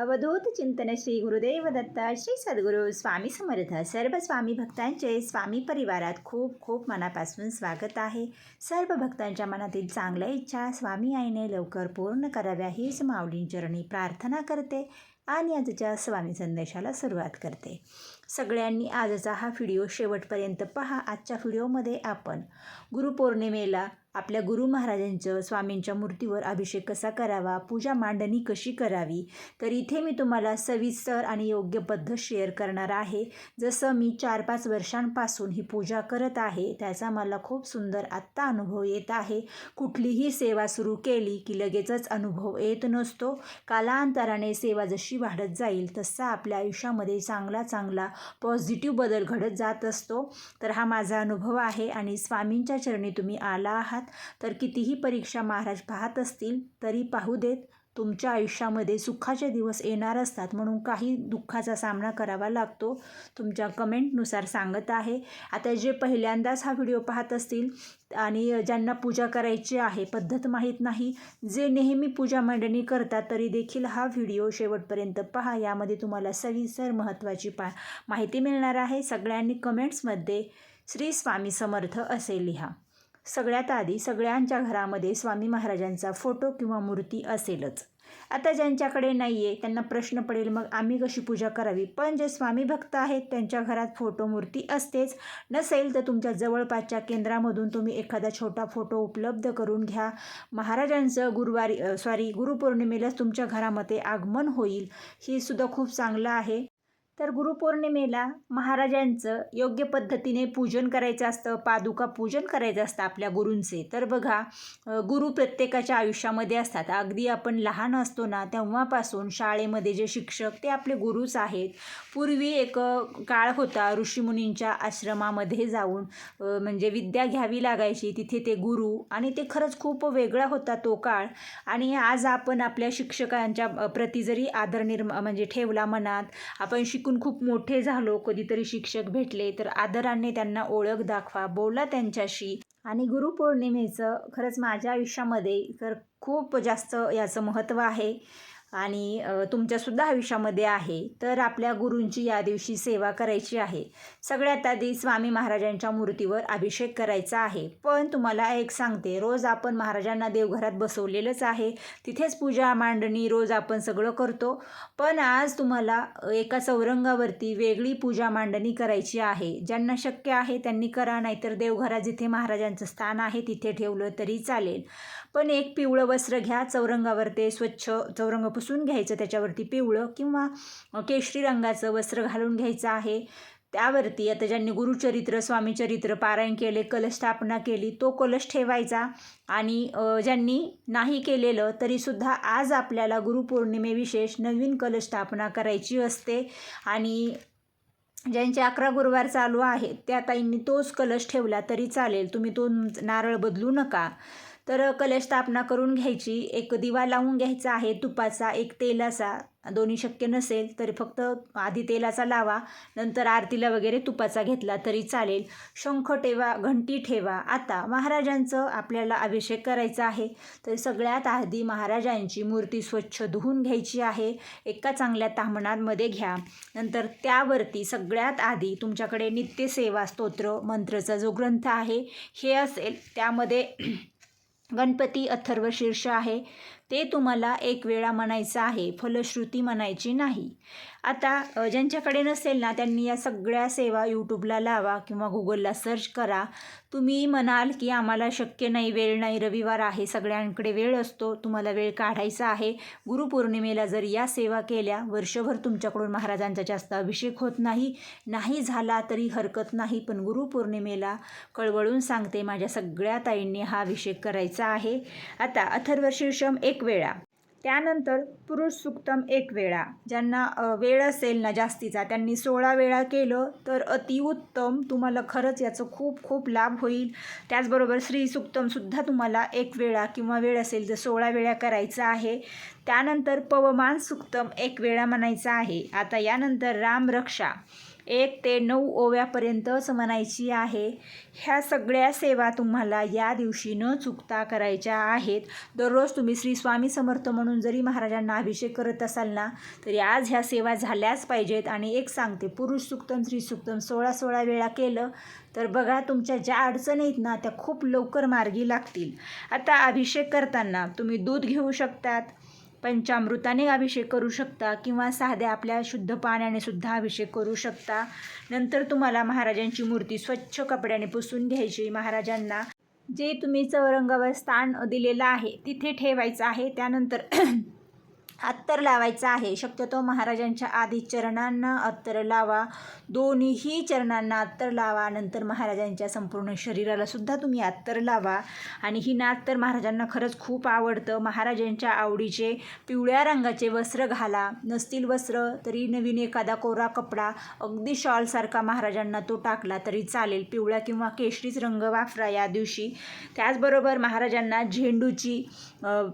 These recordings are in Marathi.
अवधूत चिंतन श्री गुरुदेव दत्त श्री सद्गुरू स्वामी समर्थ. सर्व स्वामी भक्तांचे स्वामी परिवारात खूप खूप मनापासून स्वागत आहे. सर्व भक्तांच्या मनातील चांगल्या इच्छा स्वामी आईने लवकर पूर्ण कराव्या हीच माऊलींचरणी प्रार्थना करते आणि आजच्या स्वामी संदेशाला सुरुवात करते. सगळ्यांनी आजचा हा व्हिडिओ शेवटपर्यंत पहा. आजच्या व्हिडिओमध्ये आपण गुरुपौर्णिमेला आपल्या गुरु महाराजांचं स्वामींच्या मूर्तीवर अभिषेक कसा करावा पूजा मांडणी कशी करावी? तर इथे मी तुम्हाला सविस्तर आणि योग्य पद्धत शेअर करणार आहे. जसं मी चार पाच वर्षांपासून ही पूजा करत आहे त्याचा मला खूप सुंदर आत्ता अनुभव येत आहे. कुठलीही सेवा सुरू केली की लगेचच अनुभव येत नसतो. कालांतराने सेवा जशी वाढत जाईल तसा आपल्या आयुष्यामध्ये चांगला चांगला पॉझिटिव्ह बदल घडत जात असतो. तर हा माझा अनुभव आहे आणि स्वामींच्या चरणी तुम्ही आला आहात. तर कितीही परीक्षा महाराज पाहत असतील तरी पाहू देत तुमच्या आयुष्यामध्ये सुखाचे दिवस येणार असतात म्हणून काही दुःखाचा सामना करावा लागतो. तुमच्या कमेंटनुसार सांगत आहे. आता जे पहिल्यांदाच हा व्हिडिओ पाहत असतील आणि ज्यांना पूजा करायची आहे पद्धत माहीत नाही जे नेहमी पूजा मांडणी करतात तरी देखील हा व्हिडिओ शेवटपर्यंत पहा. यामध्ये तुम्हाला सविस्तर महत्त्वाची पा माहिती मिळणार आहे. सगळ्यांनी कमेंट्समध्ये श्री स्वामी समर्थ असे लिहा. सगळ्यात आधी सगळ्यांच्या घरामध्ये स्वामी महाराजांचा फोटो किंवा मूर्ती असेलच. आता ज्यांच्याकडे नाही आहे त्यांना प्रश्न पडेल मग आम्ही कशी पूजा करावी? पण जे स्वामी भक्त आहेत त्यांच्या घरात फोटो मूर्ती असतेच. नसेल तर तुमच्या जवळपासच्या केंद्रामधून तुम्ही एखादा छोटा फोटो उपलब्ध करून घ्या. महाराजांचं गुरुवारी सॉरी गुरुपौर्णिमेलाच तुमच्या घरामध्ये आगमन होईल. ही सुद्धा खूप चांगलं आहे. तर गुरुपौर्णिमेला महाराजांचं योग्य पद्धतीने पूजन करायचं असतं पादुका पूजन करायचं असतं आपल्या गुरूंचे. तर बघा गुरु प्रत्येकाच्या आयुष्यामध्ये असतात. अगदी आपण लहान असतो ना तेव्हापासून शाळेमध्ये जे शिक्षक ते आपले गुरुच आहेत. पूर्वी एक काळ होता ऋषीमुनींच्या आश्रमामध्ये जाऊन म्हणजे विद्या घ्यावी लागायची. तिथे ते गुरु आणि ते खरंच खूप वेगळा होता तो काळ. आणि आज आपण आपल्या शिक्षकांच्या प्रति जरी आदर निर्मा म्हणजे ठेवला मनात आपण शिकून खूप मोठे झालो कधीतरी शिक्षक भेटले तर आदराने त्यांना ओळख दाखवा बोला त्यांच्याशी. आणि गुरुपौर्णिमेचं खरंच माझ्या आयुष्यामध्ये तर खूप जास्त याचं महत्त्व आहे. आणि तुमच्यासुद्धा आयुष्यामध्ये आहे तर आपल्या गुरूंची या दिवशी सेवा करायची आहे. सगळ्यात आधी स्वामी महाराजांच्या मूर्तीवर अभिषेक करायचा आहे. पण तुम्हाला एक सांगते रोज आपण महाराजांना देवघरात बसवलेलंच आहे. तिथेच पूजा मांडणी रोज आपण सगळं करतो. पण आज तुम्हाला एका चौरंगावरती वेगळी पूजा मांडणी करायची आहे. ज्यांना शक्य आहे त्यांनी करा नाहीतर देवघरात जिथे महाराजांचं स्थान आहे तिथे ठेवलं तरी चालेल. पण एक पिवळं वस्त्र घ्या चौरंगावर ते स्वच्छ चौरंग पुसून घ्यायचं त्याच्यावरती पिवळं किंवा केशरी रंगाचं वस्त्र घालून घ्यायचं आहे. त्यावरती आता ज्यांनी गुरुचरित्र स्वामीचरित्र पारायण केले कलश स्थापना केली तो कलश ठेवायचा आणि ज्यांनी नाही केलेलं तरीसुद्धा आज आपल्याला गुरुपौर्णिमेविशेष नवीन कलश स्थापना करायची असते आणि ज्यांचे अकरा गुरुवार चालू आहेत त्या ताईंनी तोच कलश ठेवला तरी चालेल. तुम्ही तो नारळ बदलू नका. तर कलश स्थापना करून घ्यायची. एक दिवा लावून घ्यायचा आहे. तुपाचा एक तेलाचा. दोन्ही शक्य नसेल तरी फक्त आधी तेलाचा लावा. नंतर आरतीला वगैरे तुपाचा घेतला तरी चालेल. शंख ठेवा घंटी ठेवा. आता महाराजांचं आपल्याला अभिषेक करायचा आहे. तर सगळ्यात आधी महाराजांची मूर्ती स्वच्छ धुवून घ्यायची आहे. एका चांगल्या तामणांमध्ये घ्या. नंतर त्यावरती सगळ्यात आधी तुमच्याकडे नित्यसेवा स्तोत्र मंत्रचा जो ग्रंथ आहे हे असेल. त्यामध्ये गणपती अथर्व शीर्ष आहे. ते तुम्हाला एक वेळा म्हणायचं आहे फलश्रुती म्हणायची नाही. आता ज्यांच्याकडे नसेल ना त्यांनी या सगळ्या सेवा यूट्यूबला लावा किंवा गुगलला सर्च करा. तुम्ही म्हणाल की आम्हाला शक्य नाही वेळ नाही रविवार आहे सगळ्यांकडे वेळ असतो तुम्हाला वेळ काढायचा आहे. गुरुपौर्णिमेला जर या सेवा केल्या वर्षभर तुमच्याकडून महाराजांचा जास्त अभिषेक होत नाही. नाही झाला तरी हरकत नाही पण गुरुपौर्णिमेला कळवळून सांगते माझ्या सगळ्या ताईंनी हा अभिषेक करायचा आहे. आता अथर्व शीर्षम एक एक वेळा. त्यानंतर पुरुष सुक्तम एक वेळा. ज्यांना वेळ असेल ना जास्तीचा त्यांनी सोळा वेळा केलं तर अतिउत्तम तुम्हाला खरंच याचं खूप खूप लाभ होईल. त्याचबरोबर स्त्री सुक्तमसुद्धा तुम्हाला एक वेळा किंवा वेळ असेल तर सोळा वेळा करायचं आहे. त्यानंतर पवमान सुक्तम एक वेळा म्हणायचं आहे. आता यानंतर रामरक्षा एक ते नऊ ओव्यापर्यंतच म्हणायची आहे. ह्या सगळ्या सेवा तुम्हाला या दिवशी न चुकता करायच्या आहेत. दररोज तुम्ही श्री स्वामी समर्थ म्हणून जरी महाराजांना अभिषेक करत असाल ना तरी आज ह्या सेवा झाल्याच पाहिजेत. आणि एक सांगते पुरुष सुक्तम स्त्री सुक्तम सोळा सोळा वेळा केलं तर बघा तुमच्या ज्या अडचणी आहेत ना त्या खूप लवकर मार्गी लागतील. आता अभिषेक करताना तुम्ही दूध घेऊ शकतात पंचामृताने अभिषेक करू शकता किंवा साध्या आपल्या शुद्ध पाण्याने सुद्धा अभिषेक करू शकता. नंतर तुम्हाला महाराजांची मूर्ती स्वच्छ कपड्याने पुसून घ्यायची. महाराजांना जे तुम्ही चौरंगावर स्थान दिलेलं आहे तिथे ठेवायचं आहे. त्यानंतर अत्तर लावायचं आहे. शक्यतो महाराजांच्या आधी चरणांना अत्तर लावा. दोन्हीही चरणांना अत्तर लावा. नंतर महाराजांच्या संपूर्ण शरीराला सुद्धा तुम्ही अत्तर लावा. आणि ही नात तर महाराजांना खरंच खूप आवडतं. महाराजांच्या आवडीचे पिवळ्या रंगाचे वस्त्र घाला. नसतील वस्त्र तरी नवीन एखादा कोरा कपडा अगदी शॉलसारखा महाराजांना तो टाकला तरी चालेल. पिवळ्या किंवा केशरीच रंग वापरा या दिवशी. त्याचबरोबर महाराजांना झेंडूची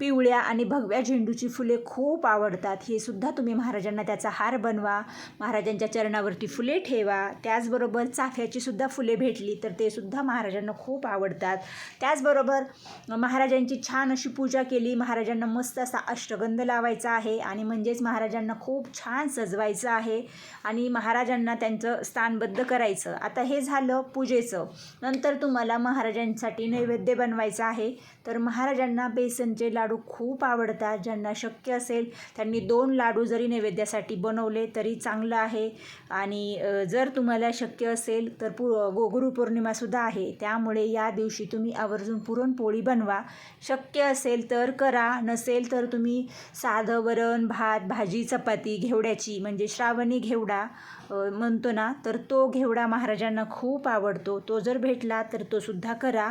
पिवळ्या आणि भगव्या झेंडूची फुले खूप खूप आवडतात. हे सुद्धा तुम्ही महाराजांना त्याचा हार बनवा महाराजांच्या चरणावरती फुले ठेवा त्याचबरोबर चाफ्याची सुद्धा फुले भेटली तर ते सुद्धा महाराजांना खूप आवडतात. त्याचबरोबर महाराजांची छान अशी पूजा केली महाराजांना मस्त असा अष्टगंध लावायचा आहे आणि म्हणजेच महाराजांना खूप छान सजवायचं आहे आणि महाराजांना त्यांचं स्थानबद्ध करायचं. आता हे झालं पूजेचं. नंतर तुम्हाला महाराजांसाठी नैवेद्य बनवायचं आहे. तर महाराजांना बेसनचे लाडू खूप आवडतात. ज्यांना शक्य असेल त्यांनी दोन लाडू जरी नैवेद्यासाठी बनवले तरी चांगलं आहे. आणि जर तुम्हाला शक्य असेल तर पु गो गुरुपौर्णिमासुद्धा आहे. त्यामुळे या दिवशी तुम्ही आवर्जून पुरणपोळी बनवा. शक्य असेल तर करा. नसेल तर तुम्ही साधं वरण भात भाजी चपाती घेवड्याची म्हणजे श्रावणी घेवडा म्हणतो ना तर तो घेवडा महाराजांना खूप आवडतो. तो जर भेटला तर तो सुद्धा करा.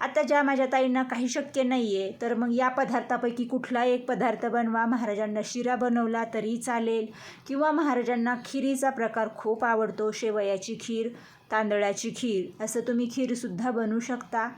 आता ज्या माझ्या ताईंना काही शक्य नाही आहे तर मग या पदार्थापैकी कुठला एक पदार्थ बनवा. महाराजांना शिरा बनवला तरी चालेल. किंवा महाराजांना खिरीचा प्रकार खूप आवडतो शेवयाची खीर तांदळाची खीर असं तुम्ही खीरसुद्धा बनवू शकता.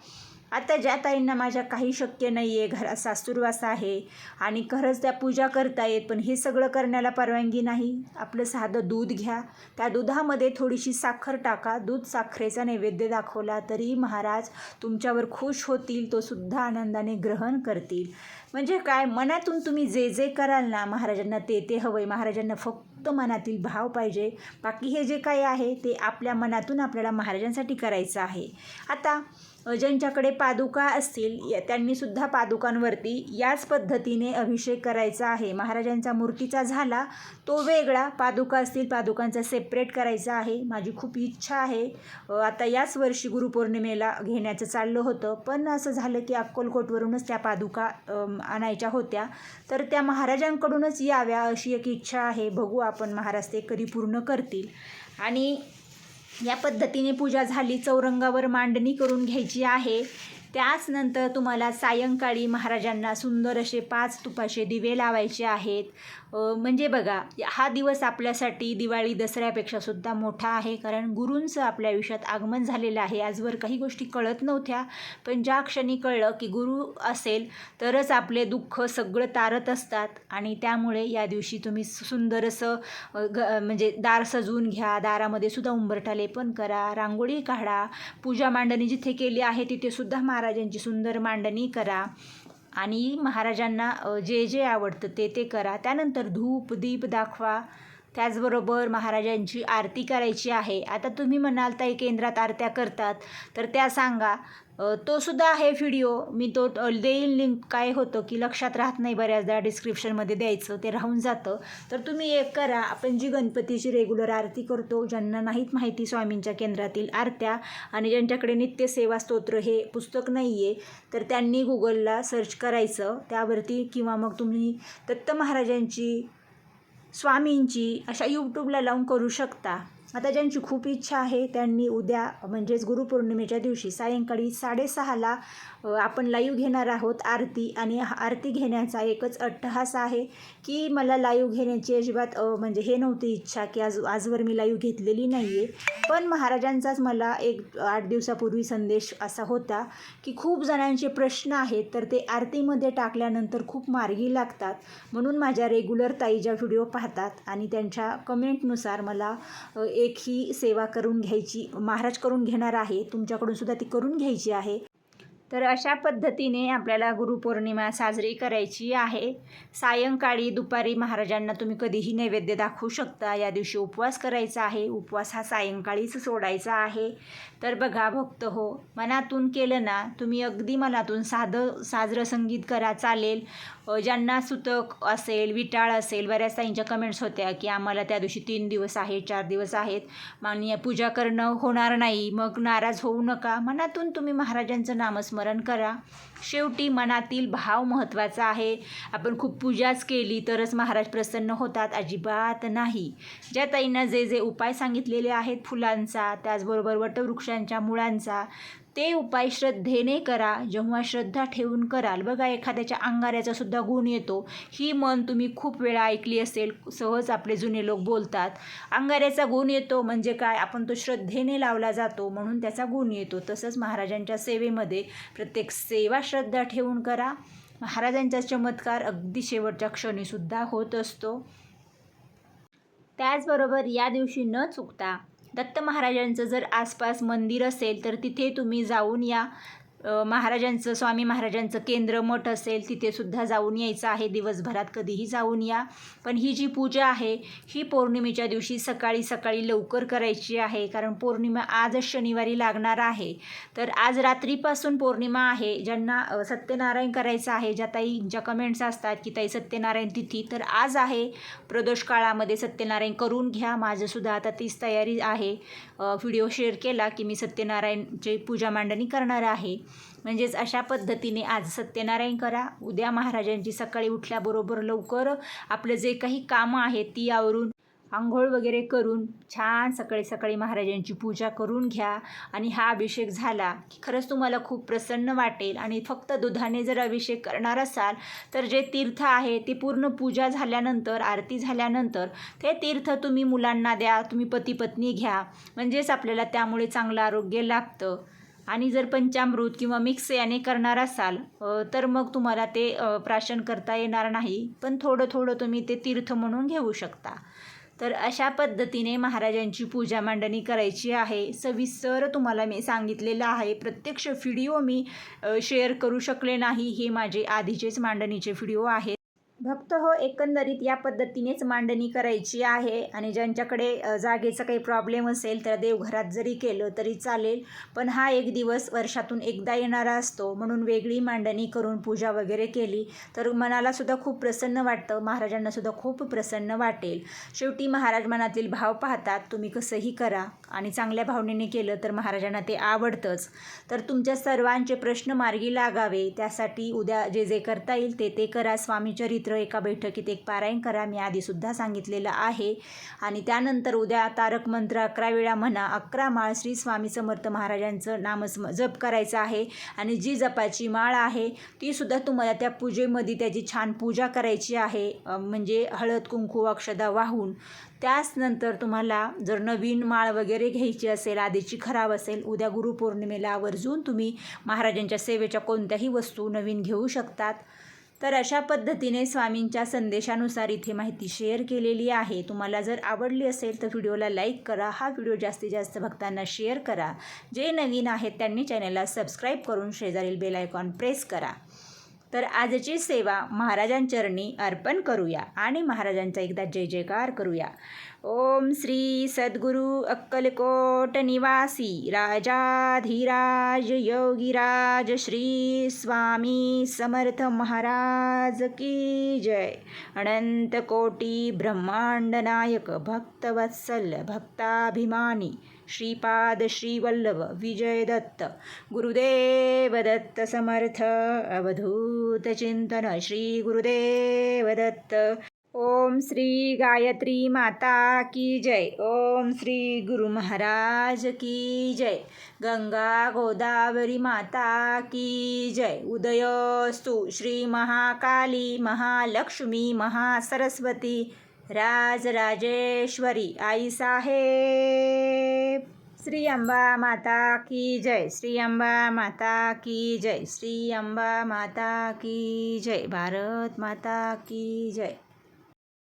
आता ज्या ताईंना माझ्या काही शक्य नाही आहे घरात सासूरवास आहे आणि खरंच त्या पूजा करता येत पण हे सगळं करण्याला परवानगी नाही. आपलं साधं दूध घ्या. त्या दुधामध्ये थोडीशी साखर टाका. दूध साखरेचा नैवेद्य दाखवला तरी महाराज तुमच्यावर खुश होतील तो सुद्धा आनंदाने ग्रहण करतील. म्हणजे काय मनातून तुम्ही जे जे कराल ना महाराजांना ते ते हवं आहे महाराजांना फक्त मनातील भाव पाहिजे. बाकी हे जे काही आहे ते आपल्या मनातून आपल्याला महाराजांसाठी करायचं आहे. आता ज्यांच्याकडे पादुका असतील या- त्यांनी सुद्धा पादुकांवरती याच पद्धतीने अभिषेक करायचा आहे. महाराजांचा मूर्तीचा झाला तो वेगळा. पादुका असतील पादुकांचा सेपरेट करायचा आहे. माझी खूप इच्छा आहे. आता याच वर्षी गुरुपौर्णिमेला घेण्याचं चाललं होतं. पण असं झालं की अक्कलकोटवरूनच त्या पादुका आणायच्या होत्या. तर त्या महाराजांकडूनच याव्या अशी एक इच्छा आहे. बघू आपण महाराज ते कधी पूर्ण करतील. आणि या पद्धतीने पूजा झाली चौरंगावर मांडणी करून घ्यायची आहे. त्याच नंतर तुम्हाला सायंकाळी महाराजांना सुंदर असे पाच तुपाचे दिवे लावायचे आहेत. म्हणजे बघा हा दिवस आपल्यासाठी दिवाळी दसऱ्यापेक्षा सुद्धा मोठा आहे. कारण गुरूंचं आपल्या आयुष्यात आगमन झालेलं आहे. आजवर काही गोष्टी कळत नव्हत्या. पण ज्या क्षणी कळलं की गुरु असेल तरच आपले दुःख सगळं तारत असतात. आणि त्यामुळे या दिवशी तुम्ही सुंदर असं ग म्हणजे दार सजवून घ्या. दारामध्ये सुद्धा उंबरठा लेपन करा. रांगोळी काढा. पूजा मांडणी जिथे केली आहे तिथे सुद्धा महाराजांची सुंदर मांडणी करा. आणि महाराजांना जे जे आवडतं ते ते करा. त्यानंतर धूप दीप दाखवा. त्याचबरोबर महाराजांची आरती करायची आहे. आता तुम्ही म्हणाल ताई केंद्रात आरत्या करतात तर त्या सांगा. तोसुद्धा तो सुद्धा आहे व्हिडिओ मी तो देईल लिंक काय होतं की लक्षात राहत नाही बऱ्याचदा डिस्क्रिप्शनमध्ये द्यायचं ते राहून जातं. तर तुम्ही एक करा आपण जी गणपतीची रेग्युलर आरती करतो ज्यांना नाहीत माहिती स्वामींच्या केंद्रातील आरत्या आणि ज्यांच्याकडे नित्य सेवा स्तोत्र हे पुस्तक नाही आहे तर त्यांनी गुगलला सर्च करायचं. त्यावरती किंवा मग तुम्ही दत्त महाराजांची स्वामींची अशा यूट्यूबला लावून करू शकता. आता ज्यांची खूप इच्छा आहे त्यांनी उद्या म्हणजेच गुरुपौर्णिमेच्या दिवशी सायंकाळी साडेसहाला आपण लाईव्ह घेणार आहोत आरती. आणि हा आरती घेण्याचा एकच अट्टहास आहे की मला लाईव्ह घेण्याची अजिबात म्हणजे हे नव्हती इच्छा की आज आजवर मी लाईव्ह घेतलेली नाही आहे पण महाराजांचाच मला एक आठ दिवसापूर्वी संदेश असा होता की खूप जणांचे प्रश्न आहेत तर ते आरतीमध्ये टाकल्यानंतर खूप मार्गी लागतात. म्हणून माझ्या रेग्युलर ताई ज्या व्हिडिओ पाहतात आणि त्यांच्या कमेंटनुसार मला एक ही सेवा करून घ्यायची महाराज करून घेणार आहे तुमच्याकडून सुद्धा ती करून घ्यायची आहे. तर अशा पद्धतीने आपल्याला गुरुपौर्णिमा साजरी करायची आहे. सायंकाळी दुपारी महाराजांना तुम्ही कधीही नैवेद्य दाखवू शकता. या दिवशी उपवास करायचा आहे. उपवास हा सायंकाळीच सोडायचा आहे. तर बघा भक्त हो मनातून केलं ना तुम्ही अगदी मनातून साधं साजरं संगीत करा चालेल. ज्यांना सुतक असेल विटाळ असेल बऱ्याच ताईंच्या कमेंट्स होत्या की आम्हाला त्या दिवशी तीन दिवस आहेत चार दिवस आहेत. माननीय पूजा करणं होणार नाही. मग नाराज होऊ नका. मनातून तुम्ही महाराजांचं नामस्मरण करा. शेवटी मनातील भाव महत्त्वाचा आहे. आपण खूप पूजाच केली तरच महाराज प्रसन्न होतात. अजिबात नाही. ज्या ताईंना जे जे उपाय सांगितलेले आहेत फुलांचा त्याचबरोबर वटवृक्षांच्या मुळांचा ते उपाय श्रद्धेने करा. जेव्हा श्रद्धा ठेवून कराल. बघा एखाद्याच्या अंगाऱ्याचा सुद्धा गुण येतो. ही मन तुम्ही खूप वेळा ऐकली असेल. सहज आपले जुने लोक बोलतात. अंगाऱ्याचा गुण येतो म्हणजे काय? आपण तो श्रद्धेने लावला जातो म्हणून त्याचा गुण येतो. तसंच महाराजांच्या सेवेमध्ये प्रत्येक सेवा श्रद्धा ठेवून करा. महाराजांचा चमत्कार अगदी शेवटच्या क्षणीसुद्धा होत असतो. त्याचबरोबर या दिवशी न चुकता दत्त महाराजांचं जर आसपास मंदिर असेल तर तिथे तुम्ही जाऊन या. महाराजांचं स्वामी महाराजांचं केंद्र मठ असेल तिथे सुद्धा जाऊन यायचं आहे. दिवसभरात कधीही जाऊन या. पण ही जी पूजा आहे ही पौर्णिमेच्या दिवशी सकाळी सकाळी लवकर करायची आहे. कारण पौर्णिमा आजच शनिवारी लागणार आहे. तर आज रात्रीपासून पौर्णिमा आहे. ज्यांना सत्यनारायण करायचं आहे ज्या ताईंच्या कमेंट्स असतात की ताई सत्यनारायण तिथी. तर आज आहे. प्रदोष काळामध्ये सत्यनारायण करून घ्या. माझंसुद्धा आता तीच तयारी आहे. व्हिडिओ शेअर केला की मी सत्यनारायणची पूजा मांडणी करणार आहे. म्हणजेच अशा पद्धतीने आज सत्यनारायण करा. उद्या महाराजांची सकाळी उठल्याबरोबर लवकर आपलं जे काही कामं आहेत ती आवरून आंघोळ वगैरे करून छान सकाळी सकाळी महाराजांची पूजा करून घ्या. आणि हा अभिषेक झाला की खरंच तुम्हाला खूप प्रसन्न वाटेल. आणि फक्त दुधाने जर अभिषेक करणार असाल तर जे तीर्थ आहे ते पूर्ण पूजा झाल्यानंतर आरती झाल्यानंतर ते तीर्थ तुम्ही मुलांना द्या तुम्ही पती पत्नी घ्या. म्हणजेच आपल्याला त्यामुळे चांगलं आरोग्य लाभतं आणि जर पंचामृत किंवा मिक्स याने करणार असाल तर मग तुम्हाला ते प्राशन करता येणार नाही. पण थोडं थोडं तुम्ही ते तीर्थ म्हणून घेऊ शकता. तर अशा पद्धतीने महाराजांची पूजा मांडणी करायची आहे. सविस्तर तुम्हाला मी सांगितलेलं आहे. प्रत्यक्ष व्हिडिओ मी शेअर करू शकले नाही. हे माझे आधीचेच मांडणीचे व्हिडिओ आहेत. भक्त हो एकंदरीत या पद्धतीनेच मांडणी करायची आहे आणि ज्यांच्याकडे जागेचं जागेचा काही प्रॉब्लेम असेल तर देवघरात जरी केलं तरी चालेल. पण हा एक दिवस वर्षातून एकदा येणारा असतो. म्हणून वेगळी मांडणी करून पूजा वगैरे केली तर मनालासुद्धा खूप प्रसन्न वाटतं. महाराजांनासुद्धा खूप प्रसन्न वाटेल. शेवटी महाराज मनातील भाव पाहतात तुम्ही कसंही करा आणि चांगल्या भावनेने केलं तर महाराजांना ते आवडतंच. तर तुमच्या सर्वांचे प्रश्न मार्गी लागावे. त्यासाठी उद्या जे जे करता येईल ते ते करा. स्वामी एका बैठकीत. एक पारायण करा मी आधीसुद्धा सांगितलेलं आहे. आणि त्यानंतर उद्या तारक मंत्र अकरा वेळा म्हणा अकरा माळ श्री स्वामी समर्थ महाराजांचं नामस्म जप करायचं आहे. आणि जी जपाची माळ आहे तीसुद्धा तुम्हाला त्या पूजेमध्ये त्याची छान पूजा करायची आहे. म्हणजे हळद कुंकू अक्षदा वाहून. त्याच नंतर तुम्हाला जर नवीन माळ वगैरे घ्यायची असेल आधीची खराब असेल उद्या गुरुपौर्णिमेला आवर्जून तुम्ही महाराजांच्या सेवेच्या कोणत्याही वस्तू नवीन घेऊ शकतात. तर अशा पद्धतीने स्वामींच्या संदेशानुसार इथे माहिती शेअर केलेली आहे. तुम्हाला जर आवडली असेल तर व्हिडिओला लाईक करा हा व्हिडिओ जास्तीत जास्त भक्तांना शेअर करा. जे नवीन आहेत त्यांनी चॅनलला सबस्क्राईब करून शेजारील बेल आयकॉन प्रेस करा. तर आजची सेवा महाराजांचरणी अर्पण करूया आणि महाराजांचा एकदा जय जयकार करूया. ओम श्री सद्गुरु अक्कलकोट निवासी राजाधीराज योगीराज श्री स्वामी समर्थ महाराज की जय. अनंत कोटी ब्रह्मांड नायक भक्तवत्सल भक्ताभिमानी श्रीपाद श्रीवल्लभ विजय दत्त गुरुदेव दत्त समर्थ अवधूत चिंतन श्री गुरुदेव दत्त ओम श्री गायत्री माता की जय। ओम श्री गुरु महाराज की जय। गंगा गोदावरी माता की जय। उदयस्तु श्री महाकाली महालक्ष्मी महासरस्वती राजराजेश्वरी आई साहेब श्री अंबा माता की जय। श्री अंबा माता की जय। श्री अंबा माता की जय। भारत माता की जय।